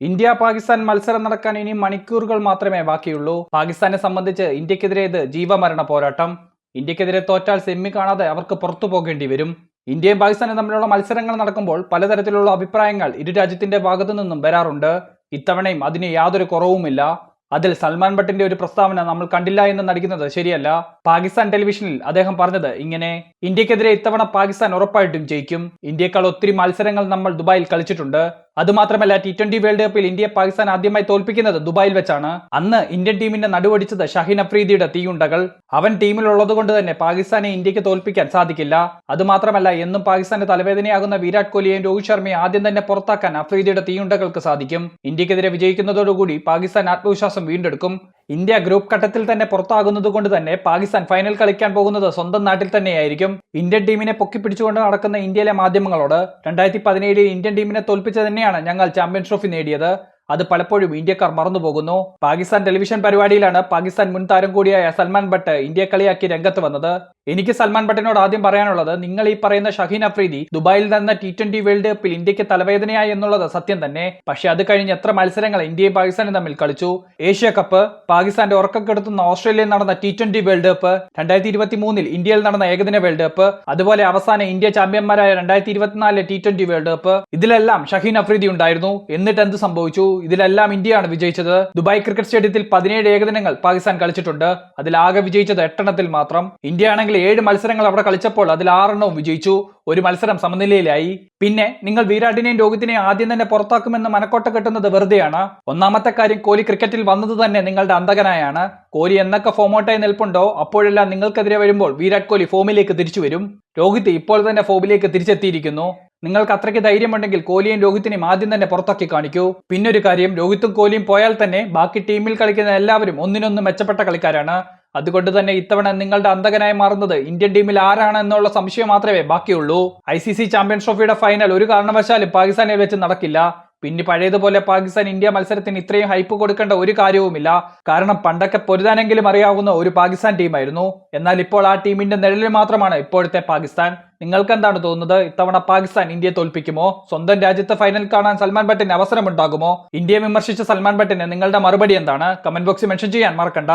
India Pakistan മത്സരം നടക്കാൻ ഇനി മണിക്കൂറുകൾ മാത്രമേ ബാക്കിയുള്ളൂ. പാകിസ്ഥാനെ സംബന്ധിച്ച് ഇന്ത്യക്കെതിരെ ഇത് ജീവമരണ പോരാട്ടം. ഇന്ത്യക്കെതിരെ തോറ്റാൽ സെമി കാണാതെ അവർക്ക് പുറത്തു പോകേണ്ടി വരും. ഇന്ത്യയും പാകിസ്ഥാനും തമ്മിലുള്ള മത്സരങ്ങൾ നടക്കുമ്പോൾ പലതരത്തിലുള്ള അഭിപ്രായങ്ങൾ ഇരു രാജ്യത്തിന്റെ ഭാഗത്തു നിന്നും വരാറുണ്ട്. ഇത്തവണയും അതിന് യാതൊരു കുറവുമില്ല. അതിൽ സൽമാൻ ഭട്ടിന്റെ ഒരു പ്രസ്താവന നമ്മൾ കണ്ടില്ല എന്ന് നടിക്കുന്നത് ശരിയല്ല. പാകിസ്ഥാൻ ടെലിവിഷനിൽ അദ്ദേഹം പറഞ്ഞത് ഇങ്ങനെ ഇന്ത്യക്കെതിരെ ഇത്തവണ പാകിസ്ഥാൻ ഉറപ്പായിട്ടും ജയിക്കും. ഇന്ത്യക്കാൾ ഒത്തിരി മത്സരങ്ങൾ നമ്മൾ ദുബായിൽ കളിച്ചിട്ടുണ്ട്. അതുമാത്രമല്ല ടി ട്വന്റി വേൾഡ് കപ്പിൽ ഇന്ത്യ പാകിസ്ഥാൻ ആദ്യമായി തോൽപ്പിക്കുന്നത് ദുബായിൽ വെച്ചാണ്. അന്ന് ഇന്ത്യൻ ടീമിന്റെ നടുവടിച്ചത് ഷഹീൻ അഫ്രീദിയുടെ തീയുണ്ടകൾ. അവൻ ടീമിലുള്ളത് കൊണ്ട് തന്നെ പാകിസ്ഥാനെ ഇന്ത്യയ്ക്ക് തോൽപ്പിക്കാൻ സാധിക്കില്ല. അതുമാത്രമല്ല എന്നും പാകിസ്ഥാന്റെ തലവേദനയാകുന്ന വിരാട് കോഹ്ലിയെയും രോഹിത് ശർമ്മയെ ആദ്യം തന്നെ പുറത്താക്കാൻ അഫ്രീദിയുടെ തീയുണ്ടകൾക്ക് സാധിക്കും. ഇന്ത്യക്കെതിരെ വിജയിക്കുന്നതോടുകൂടി പാകിസ്ഥാൻ ആത്മവിശ്വാസം വീണ്ടെടുക്കും. ഇന്ത്യ ഗ്രൂപ്പ് ഘട്ടത്തിൽ തന്നെ പുറത്താകുന്നത് കൊണ്ട് തന്നെ പാകിസ്ഥാൻ ഫൈനൽ കളിക്കാൻ പോകുന്നത് സ്വന്തം നാട്ടിൽ തന്നെയായിരിക്കും. ഇന്ത്യൻ ടീമിനെ പൊക്കിപ്പിടിച്ചുകൊണ്ട് നടക്കുന്ന ഇന്ത്യയിലെ മാധ്യമങ്ങളോട് രണ്ടായിരത്തി പതിനേഴിൽ ഇന്ത്യൻ ടീമിനെ തോൽപ്പിച്ച് തന്നെയാണ് ഞങ്ങൾ ചാമ്പ്യൻസ് ട്രോഫി നേടിയത്. അത് പലപ്പോഴും ഇന്ത്യക്കാർ മറന്നുപോകുന്നു പാകിസ്ഥാൻ ടെലിവിഷൻ പരിപാടിയിലാണ് പാകിസ്ഥാൻ മുൻ താരം കൂടിയായ സൽമാൻ ഭട്ട് ഇന്ത്യ കളിയാക്കി രംഗത്ത് വന്നത്. എനിക്ക് സൽമാൻ ഭട്ടിനോട് ആദ്യം പറയാനുള്ളത് നിങ്ങൾ ഈ പറയുന്ന ഷഹീൻ അഫ്രീദി ദുബായിൽ നടന്ന ടി ട്വന്റി വേൾഡ് കപ്പിൽ ഇന്ത്യയ്ക്ക് തലവേദനയായി എന്നുള്ളത് സത്യം തന്നെ. പക്ഷെ അത് കഴിഞ്ഞ് എത്ര മത്സരങ്ങൾ ഇന്ത്യയും പാകിസ്ഥാനും തമ്മിൽ കളിച്ചു. ഏഷ്യ കപ്പ് പാകിസ്ഥാന്റെ ഉറക്കക്കെടുത്തുന്ന ഓസ്ട്രേലിയയിൽ നടന്ന ടി ട്വന്റി വേൾഡ് കപ്പ് രണ്ടായിരത്തി ഇരുപത്തി മൂന്നിൽ ഇന്ത്യയിൽ നടന്ന ഏകദിന വേൾഡ് കപ്പ് അതുപോലെ അവസാന ഇന്ത്യ ചാമ്പ്യന്മാരായ രണ്ടായിരത്തി ഇരുപത്തിനാലിലെ ടി ട്വന്റി വേൾഡ് കപ്പ് ഇതിലെല്ലാം ഷഹീൻ അഫ്രീദി ഉണ്ടായിരുന്നു. എന്നിട്ട് എന്ത് സംഭവിച്ചു? ഇതിലെല്ലാം ഇന്ത്യയാണ് വിജയിച്ചത്. ദുബായ് ക്രിക്കറ്റ് സ്റ്റേഡിയത്തിൽ പതിനേഴ് ഏകദിനങ്ങൾ പാകിസ്ഥാൻ കളിച്ചിട്ടുണ്ട്. അതിൽ ആകെ വിജയിച്ചത് എട്ടെണ്ണത്തിൽ മാത്രം. ഇന്ത്യ ആണെങ്കിൽ ഏഴ് മത്സരങ്ങൾ അവിടെ കളിച്ചപ്പോൾ അതിൽ ആറെണ്ണവും വിജയിച്ചു. ഒരു മത്സരം സമനിലയിലായി. പിന്നെ നിങ്ങൾ വിരാട്ടിനെയും രോഹിത്തിനെയും ആദ്യം തന്നെ പുറത്താക്കുമെന്ന് മനക്കോട്ട കെട്ടുന്നത് വെറുതെയാണ്. ഒന്നാമത്തെ കാര്യം കോഹ്ലി ക്രിക്കറ്റിൽ വന്നത് തന്നെ നിങ്ങളുടെ അന്തകനായാണ്. കോഹ്ലി എന്നൊക്കെ ഫോമോട്ടായി നിൽപ്പുണ്ടോ? അപ്പോഴെല്ലാം നിങ്ങൾക്കെതിരെ വരുമ്പോൾ വിരാട് കോഹ്ലി ഫോമിലേക്ക് തിരിച്ചു വരും. രോഹിത് ഇപ്പോൾ തന്നെ ഫോമിലേക്ക് തിരിച്ചെത്തിയിരിക്കുന്നു. നിങ്ങൾക്ക് അത്രയ്ക്ക് ധൈര്യമുണ്ടെങ്കിൽ കോഹ്ലിയും രോഹിത്തിനെയും ആദ്യം തന്നെ പുറത്താക്കി കാണിക്കൂ. പിന്നൊരു കാര്യം രോഹിത്തും കോഹ്ലിയും പോയാൽ തന്നെ ബാക്കി ടീമിൽ കളിക്കുന്ന എല്ലാവരും ഒന്നിനൊന്ന് മെച്ചപ്പെട്ട കളിക്കാരാണ്. അതുകൊണ്ട് തന്നെ ഇത്തവണ നിങ്ങളുടെ അന്തകനായി മാറുന്നത് ഇന്ത്യൻ ടീമിൽ ആരാണ് എന്നുള്ള സംശയം മാത്രമേ ബാക്കിയുള്ളൂ. ഐ സി സി ചാമ്പ്യൻസ് ട്രോഫിയുടെ ഫൈനൽ ഒരു കാരണവശാലും പാകിസ്ഥാനിൽ വെച്ച് നടക്കില്ല. പിന്നെ പഴയതുപോലെ പാകിസ്ഥാൻ ഇന്ത്യ മത്സരത്തിന് ഇത്രയും ഹൈപ്പ് കൊടുക്കേണ്ട ഒരു കാര്യവുമില്ല. കാരണം പണ്ടൊക്കെ പൊരുതാനെങ്കിലും അറിയാവുന്ന ഒരു പാകിസ്ഥാൻ ടീമായിരുന്നു. എന്നാൽ ഇപ്പോൾ ആ ടീമിന്റെ നിഴലിൽ മാത്രമാണ് ഇപ്പോഴത്തെ പാകിസ്ഥാൻ. നിങ്ങൾക്ക് എന്താണ് തോന്നുന്നത്? ഇത്തവണ പാകിസ്ഥാൻ ഇന്ത്യയെ തോൽപ്പിക്കുമോ? സ്വന്തം രാജ്യത്തെ ഫൈനൽ കാണാൻ സൽമാൻ ഭട്ടിന് അവസരമുണ്ടാകുമോ? ഇന്ത്യയെ വിമർശിച്ച സൽമാൻ ഭട്ടിന് നിങ്ങളുടെ മറുപടി എന്താണ്? കമന്റ് ബോക്സിൽ മെൻഷൻ ചെയ്യാൻ മറക്കണ്ട.